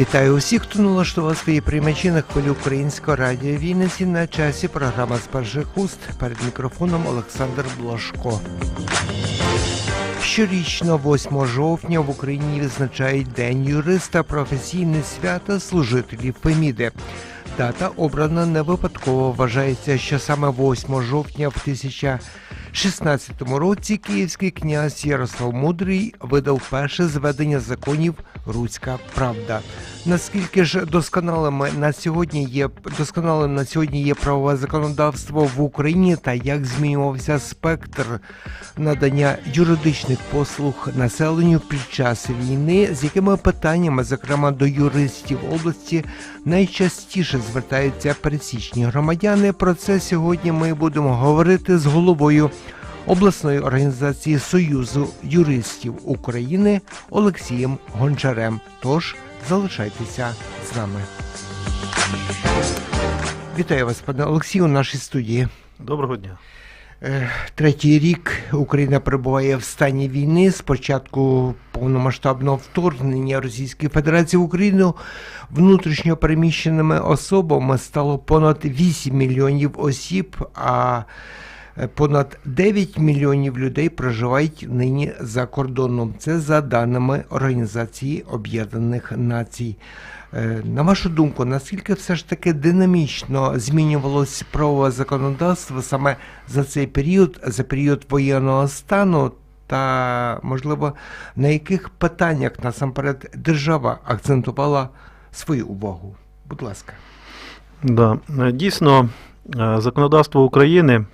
Вітаю усіх, хто налаштував свої приймачі на хвилі українського радіо Вінниці на часі. Програма з перших уст перед мікрофоном Олександр Блашко. Щорічно, 8 жовтня, в Україні відзначають День юриста, професійне свято служителів Феміди. Дата обрана не випадково. Вважається, що саме 8 жовтня в 1016 році київський князь Ярослав Мудрий видав перше зведення законів Руська Правда. Наскільки ж досконалими на сьогодні є досконалим на сьогодні є правове законодавство в Україні та як змінювався спектр надання юридичних послуг населенню під час війни, з якими питаннями, зокрема до юристів області, найчастіше звертаються пересічні громадяни. Про це сьогодні ми будемо говорити з головою обласної організації Союзу юристів України Олексієм Гончарем. Тож залишайтеся з нами. Вітаю вас, пане Олексію, у нашій студії. Доброго дня. Е, Третій рік Україна перебуває в стані війни. З початку повномасштабного вторгнення Російської Федерації в Україну внутрішньо переміщеними особами стало понад 8 мільйонів осіб, а понад 9 мільйонів людей проживають нині за кордоном. Це за даними Організації Об'єднаних Націй. Е, На вашу думку, наскільки все ж таки динамічно змінювалося правове законодавство саме за цей період, за період воєнного стану, та можливо на яких питаннях насамперед держава акцентувала свою увагу? Будь ласка. Да. е, Дійсно, е, законодавство України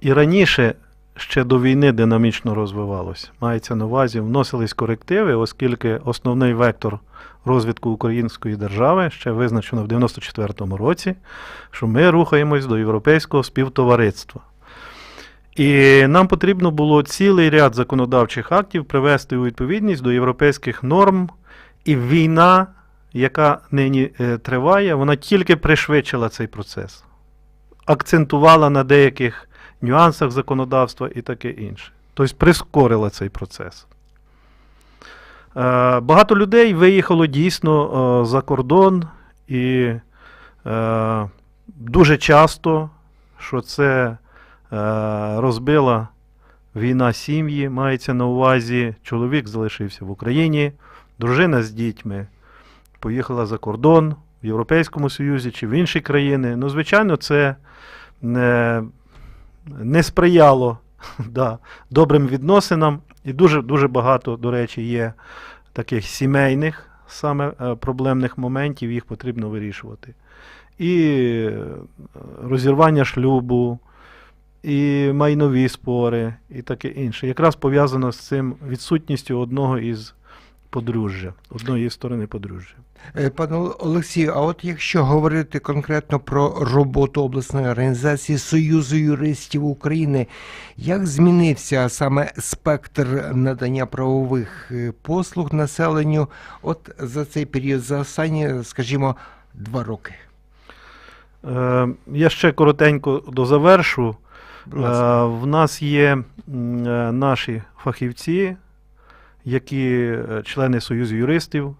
і раніше ще до війни динамічно розвивалося. Мається на увазі, вносились корективи, оскільки основний вектор розвитку української держави ще визначено в 94-му році, що ми рухаємось до європейського співтовариства. І нам потрібно було цілий ряд законодавчих актів привести у відповідність до європейських норм, і війна, яка нині е, триває, вона тільки пришвидшила цей процес, акцентувала на деяких нюансах законодавства і таке інше. Тобто прискорила цей процес. Е, Багато людей виїхало дійсно е, за кордон, і е, дуже часто, що це розбила війна сім'ї, мається на увазі, чоловік залишився в Україні, дружина з дітьми поїхала за кордон в Європейському Союзі чи в інші країни. Ну, звичайно, це не, сприяло да, добрим відносинам. І дуже, дуже багато, до речі, є таких сімейних саме е, проблемних моментів, їх потрібно вирішувати. І е, розірвання шлюбу, і майнові спори, і таке інше. Якраз пов'язано з цим відсутністю одного із подружжя, одної сторони подружжя. Е, Пане Олексію, а от якщо говорити конкретно про роботу обласної організації Союзу юристів України, як змінився саме спектр надання правових е, послуг населенню от за цей період, за останні, скажімо, два роки? Е, я ще коротенько дозавершу. В нас є наші фахівці, які е, члени Союзу юристів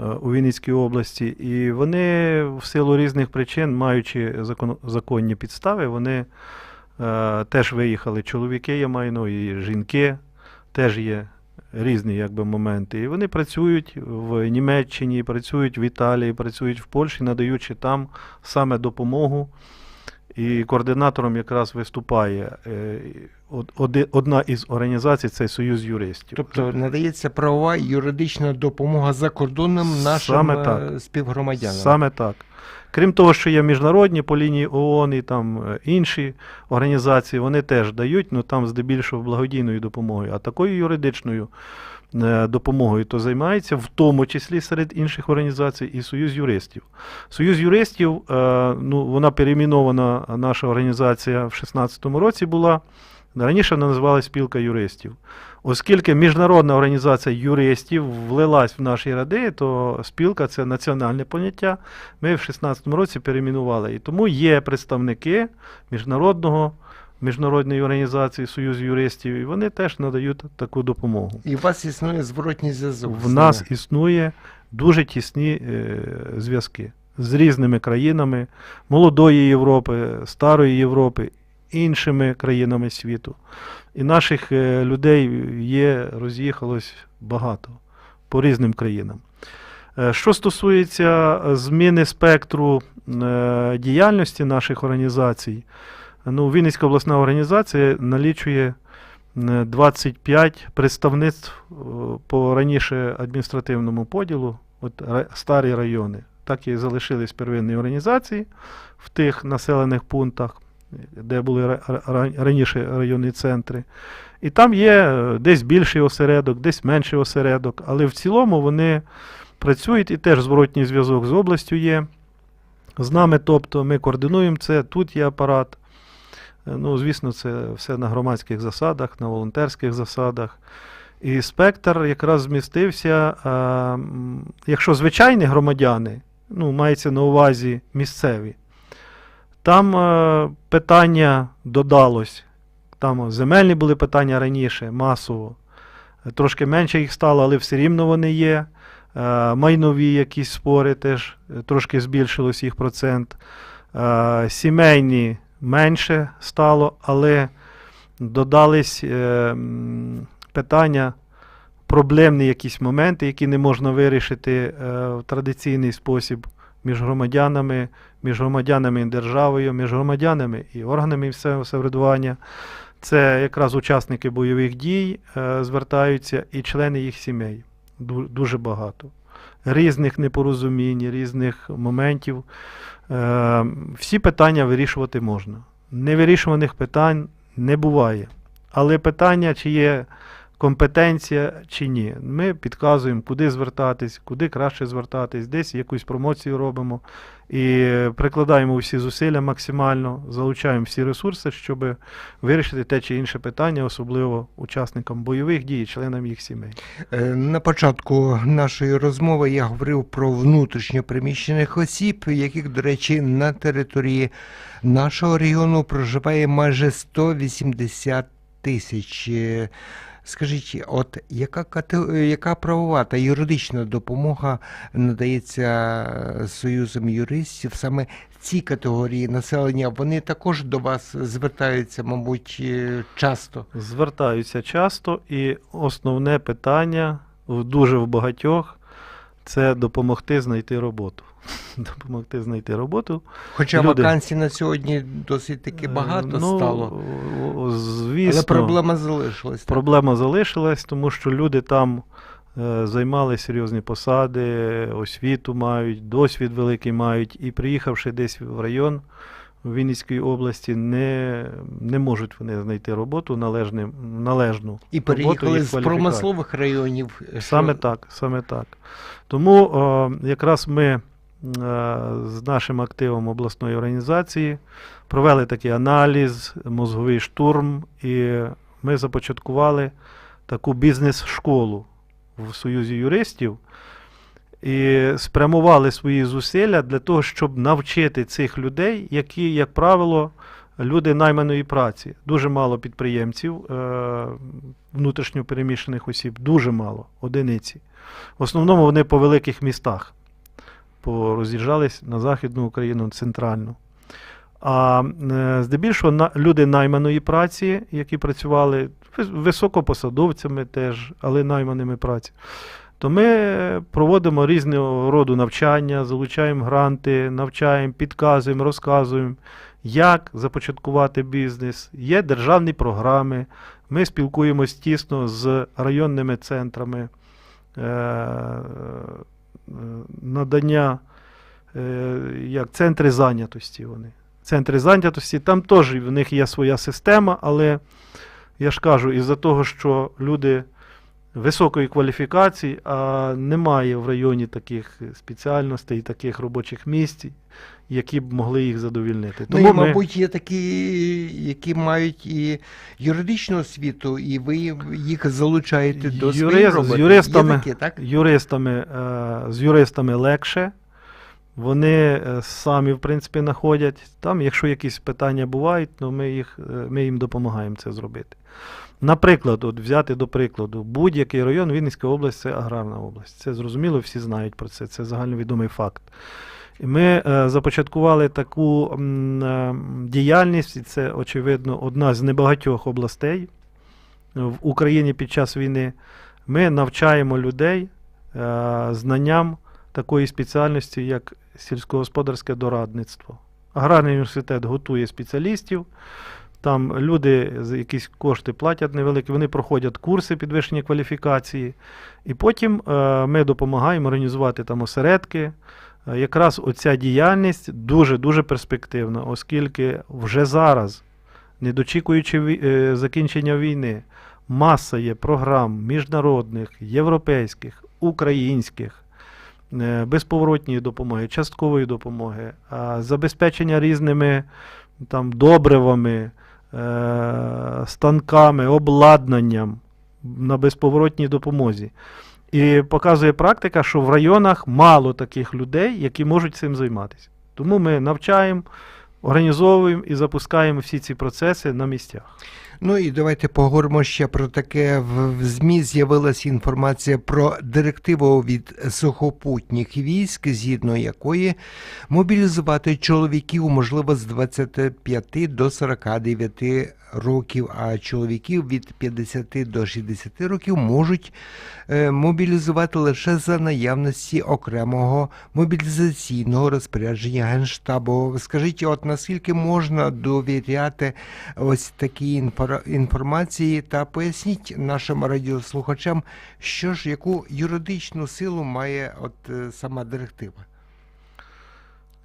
е, у Вінницькій області, і вони в силу різних причин, маючи закон- законні підстави, вони е, теж виїхали. Чоловіки, я маю ну, і жінки, теж є різні якби, моменти. І вони працюють в Німеччині, працюють в Італії, працюють в Польщі, надаючи там саме допомогу. І координатором якраз виступає е, од- одна із організацій це Союз юристів. Тобто надається правова і юридична допомога закордонним нашим Саме так. співгромадянам. Саме так. Крім того, що є міжнародні по лінії ООН і там е, інші організації, вони теж дають, ну там здебільшого благодійною допомогою, а такою юридичною допомогою то займається, в тому числі серед інших організацій, і Союз юристів. Союз юристів, е, ну, вона перейменована, наша організація в 2016 році була. Раніше вона називалася спілка юристів. Оскільки міжнародна організація юристів влилась в наші ради, то спілка це національне поняття. Ми в 2016 році перейменували. І тому є представники міжнародного, міжнародної організації Союз юристів, і вони теж надають таку допомогу. І у вас існує зворотній зв'язок. В нас існує дуже тісні е, зв'язки з різними країнами молодої Європи, старої Європи, іншими країнами світу. І наших е, людей є, роз'їхалось багато по різним країнам. Е, Що стосується зміни спектру е, діяльності наших організацій, ну, Вінницька обласна організація налічує е, 25 представництв е, по раніше адміністративному поділу, от старі райони. Так і залишились первинні організації в тих населених пунктах, де були ра- ра- раніше районні центри. І там є е, десь більший осередок, десь менший осередок, але в цілому вони працюють і теж зворотній зв'язок з областю є. З нами, тобто, ми координуємо це, тут є апарат. Е, Ну, звісно, це все на громадських засадах, на волонтерських засадах. І спектр якраз змістився. а, Якщо звичайні громадяни, ну, мається на увазі місцеві, там е, питання додалось. Там земельні були питання раніше, масово. Е, Трошки менше їх стало, але все рівно вони є. Е, Майнові якісь спори теж е, трошки збільшилось їх процент. Е, Сімейні менше стало, але додались е, питання, проблемні якісь моменти, які не можна вирішити е, в традиційний спосіб між громадянами, між громадянами і державою, між громадянами і органами місцевого самоврядування. Це якраз учасники бойових дій е, звертаються і члени їх сімей. Дуже багато. Різних непорозумінь, різних моментів. Е, всі питання вирішувати можна. Невирішуваних питань не буває. Але питання, чи є компетенція, чи ні. Ми підказуємо, куди звертатись, куди краще звертатись, десь якусь промоцію робимо і прикладаємо всі зусилля максимально, залучаємо всі ресурси, щоб вирішити те чи інше питання, особливо учасникам бойових дій, членам їх сімей. Е, На початку нашої розмови я говорив про внутрішньо переміщених осіб, яких, до речі, на території нашого регіону проживає майже 180 тисяч. Е, Скажіть, от яка яка правова та юридична допомога надається Союзом юристів саме цій категорії населення? Вони також до вас звертаються, мабуть, е, часто. Звертаються часто, і основне питання в дуже в багатьох це допомогти знайти роботу. Допомогти знайти роботу. Хоча Люди. вакансій на сьогодні досить таки багато Е, ну, стало, Звісно, але проблема залишилась. так? проблема залишилась, тому що люди там е, займали серйозні посади, освіту мають, досвід великий мають, і приїхавши десь в район в Вінницької області, не, не можуть вони знайти роботу належним, належну. І переїхали їх з промислових районів. що- Саме так, саме так. Тому е, якраз ми е, з нашим активом обласної організації провели такий аналіз, мозговий штурм, і ми започаткували таку бізнес-школу в Союзі юристів і спрямували свої зусилля для того, щоб навчити цих людей, які, як правило, люди найманої праці. Дуже мало підприємців, е, внутрішньо переміщених осіб, дуже мало, одиниці. В основному вони по великих містах пороз'їжджались на Західну Україну, центральну. А е, здебільшого люди найманої праці, які працювали високопосадовцями теж, але найманими праці, то ми проводимо різного роду навчання, залучаємо гранти, навчаємо, підказуємо, розказуємо, як започаткувати бізнес. Є державні програми. Ми спілкуємось тісно з районними центрами е, надання, е, як центри зайнятості вони. Центри зайнятості, там теж в них є своя система, але я ж кажу, із-за того, що люди високої кваліфікації, а немає в районі таких спеціальностей, таких робочих місць, які б могли їх задовільнити. Ну, і, мабуть, є такі, які мають і юридичну освіту, і ви їх залучаєте до своєї Юрист- з роботи. юристами- Є такі, так? юристами, е, з юристами легше. Вони е, самі, в принципі, знаходять. Там, якщо якісь питання бувають, то ми, їх, е, ми їм допомагаємо це зробити. Наприклад, от взяти до прикладу, будь-який район Вінницька область це аграрна область. Це зрозуміло, всі знають про це. Це загальновідомий факт. Ми е, започаткували таку діяльність, і це, очевидно, одна з небагатьох областей в Україні під час війни. Ми навчаємо людей знанням такої спеціальності, як сільськогосподарське дорадництво. Аграрний університет готує спеціалістів. Там люди за якісь кошти платять невеликі, вони проходять курси підвищення кваліфікації. І потім е, ми допомагаємо організувати там осередки. Е, Якраз оця діяльність дуже-дуже перспективна, оскільки вже зараз, не дочікуючи е, закінчення війни, маса є програм міжнародних, європейських, українських, безповоротньої допомоги, часткової допомоги, забезпечення різними там, добривами, е, станками, обладнанням на безповоротній допомозі. І показує практика, що в районах мало таких людей, які можуть цим займатися. Тому ми навчаємо, організовуємо і запускаємо всі ці процеси на місцях. Ну і давайте поговоримо ще про таке. В ЗМІ з'явилася інформація про директиву від сухопутніх військ, згідно якої мобілізувати чоловіків можливо з 25 до 49 років, а чоловіків від 50 до 60 років можуть е, мобілізувати лише за наявності окремого мобілізаційного розпорядження Генштабу. Скажіть, от наскільки можна довіряти ось такій інфора- інформації та поясніть нашим радіослухачам, що ж яку юридичну силу має от е, сама директива?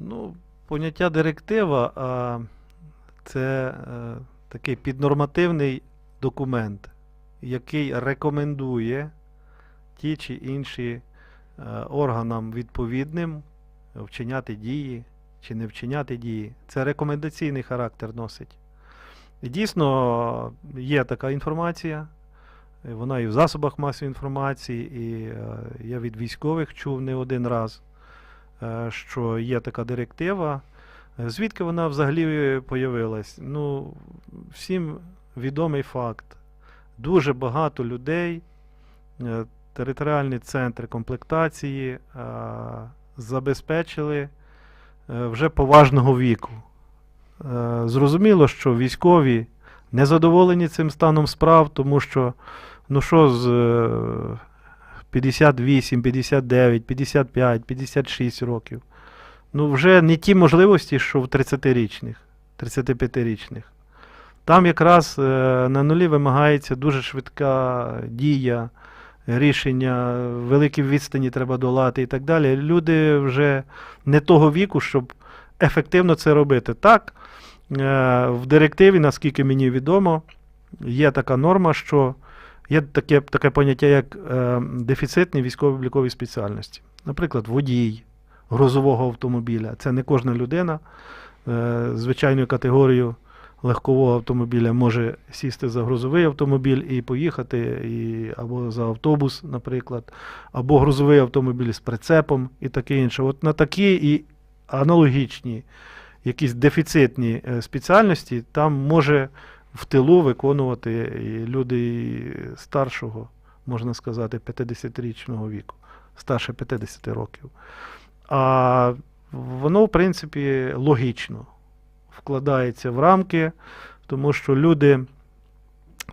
Ну, поняття директива це е, такий піднормативний документ, який рекомендує ті чи інші е, органам відповідним вчиняти дії чи не вчиняти дії. Це рекомендаційний характер носить. Дійсно є така інформація. Вона і в засобах масової інформації, і е, я від військових чув не один раз е, що є така директива. Е, Звідки вона взагалі появилась? Ну, всім відомий факт. Дуже багато людей, територіальні центри комплектації забезпечили вже поважного віку. Е, Зрозуміло, що військові не задоволені цим станом справ, тому що, ну що з е, 58, 59, 55, 56 років. Ну, вже не ті можливості, що в 30-річних, 35-річних. Там якраз е, на нулі вимагається дуже швидка дія, рішення, великі відстані треба долати і так далі. Люди вже не того віку, щоб ефективно це робити. Так, е, в директиві, наскільки мені відомо, є така норма, що Є таке, таке поняття, як е, дефіцитні військово-облікові спеціальності. Наприклад, водій грузового автомобіля. Це не кожна людина е, звичайною категорією легкового автомобіля може сісти за грузовий автомобіль і поїхати, і, або за автобус, наприклад, або грузовий автомобіль з прицепом і таке інше. От на такі і аналогічні якісь дефіцитні е, спеціальності там може в тилу виконувати люди старшого, можна сказати, 50-річного віку, старше 50 років. А воно, в принципі, логічно вкладається в рамки, тому що люди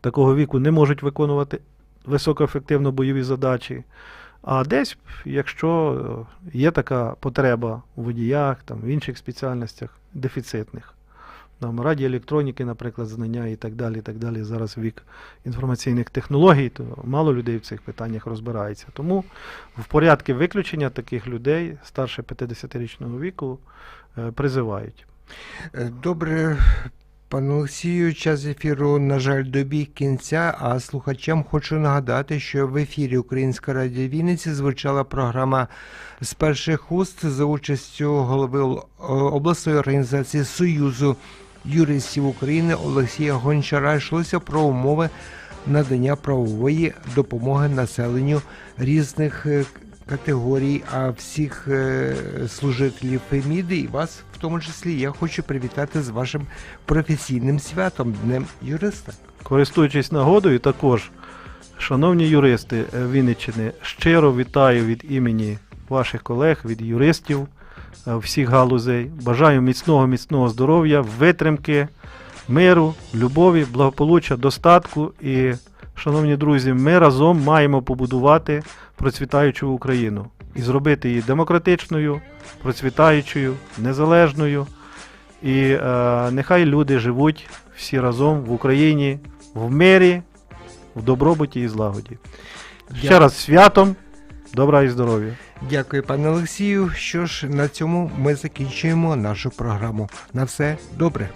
такого віку не можуть виконувати високоефективно бойові задачі. А десь, якщо е, є така потреба у водіях, там, в інших спеціальностях дефіцитних, там, радіоелектроніки, наприклад, знання і так далі. і так далі. Зараз вік інформаційних технологій, то мало людей в цих питаннях розбирається. Тому в порядку виключення таких людей старше 50-річного віку е, призивають. Е, Добре, пане Олексію, час ефіру, на жаль, добіг кінця, а слухачам хочу нагадати, що в ефірі Українська радіо Вінниці звучала програма з перших уст за участю голови обласної організації Союзу юристів України Олексія Гончара. Йшлося про умови надання правової допомоги населенню різних е, категорій, а всіх е, служителів Феміди і вас, в тому числі, я хочу привітати з вашим професійним святом Днем юриста. Користуючись нагодою, також, шановні юристи е, Вінниччини, щиро вітаю від імені ваших колег, від юристів е, всіх галузей. Бажаю міцного, міцного здоров'я, витримки, миру, любові, благополуччя, достатку. І, шановні друзі, ми разом маємо побудувати процвітаючу Україну і зробити її демократичною, процвітаючою, незалежною. І е, нехай люди живуть всі разом в Україні в мирі, в добробуті і злагоді. Ще раз святом, добра і здоров'я. Дякую, пане Олексію. Що ж, на цьому ми закінчуємо нашу програму. На все добре.